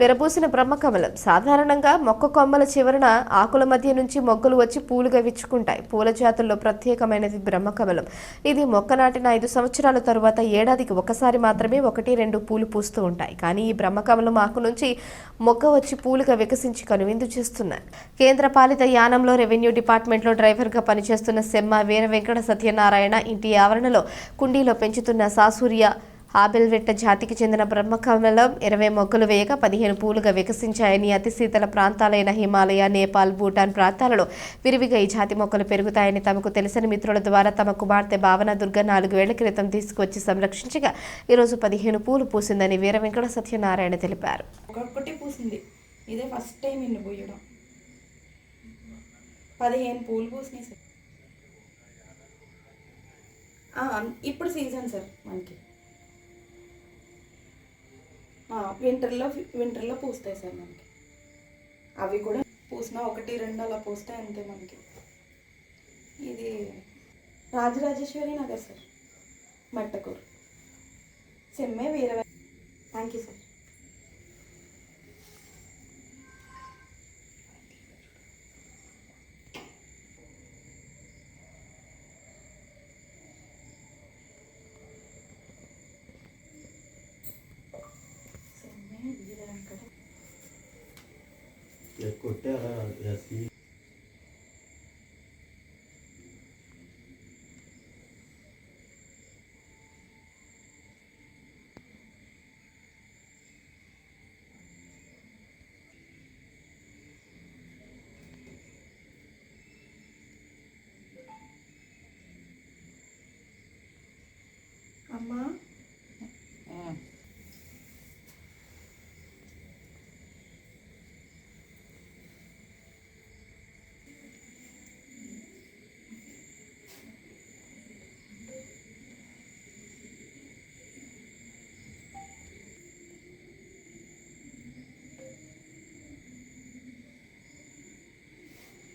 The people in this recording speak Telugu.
పెరబూసిన బ్రహ్మకమలం. సాధారణంగా మొక్క కొమ్మల చివరన ఆకుల మధ్య నుంచి మొగ్గలు వచ్చి పూలుగా విచ్చుకుంటాయి. పూల జాతుల్లో ప్రత్యేకమైనది బ్రహ్మకమలం. ఇది మొక్క నాటిన ఐదు సంవత్సరాల తరువాత ఏడాదికి ఒకసారి మాత్రమే ఒకటి రెండు పూలు పూస్తూ ఉంటాయి. కానీ ఈ బ్రహ్మకమలం ఆకు నుంచి మొగ్గ వచ్చి పూలుగా వికసించి కనువిందు చేస్తున్నాయి. కేంద్ర పాలిత యానంలో రెవెన్యూ డిపార్ట్మెంట్లో డ్రైవర్గా పనిచేస్తున్న సెమ్మ వీర వెంకట సత్యనారాయణ ఇంటి ఆవరణలో కుండీలో పెంచుతున్న సాసూర్య ఆబెల్వెట్ట జాతికి చెందిన బ్రహ్మకమలం ఇరవై మొక్కలు వేయగా పదిహేను పూలుగా వికసించాయని అతి శీతల ప్రాంతాలైన హిమాలయ నేపాల్ భూటాన్ ప్రాంతాలలో విరివిగా ఈ జాతి మొక్కలు పెరుగుతాయని తమకు తెలిసిన మిత్రుల ద్వారా తమ కుమార్తె భావన దుర్గ నాలుగేళ్ళ క్రితం తీసుకొచ్చి సంరక్షించగా ఈరోజు పదిహేను పూలు పూసిందని వీర వెంకట సత్యనారాయణ తెలిపారు. ఒక్కొక్కటి పూసింది. ఇదే ఫస్ట్ టైం ఇల్లు పూయడం. పదిహేను పూలు పూసినాయి సార్. ఇప్పుడు సీజన్ సార్ మనకి. వింటర్లో వింటర్లో పూస్తాయి సార్ మనకి. అవి కూడా పూసిన ఒకటి రెండు అలా పూస్తాయి అంతే మనకి. ఇది రాజరాజేశ్వరి నగర్ సార్. మట్టకూరు. సెమ్మే వీరవ thank you sir le côté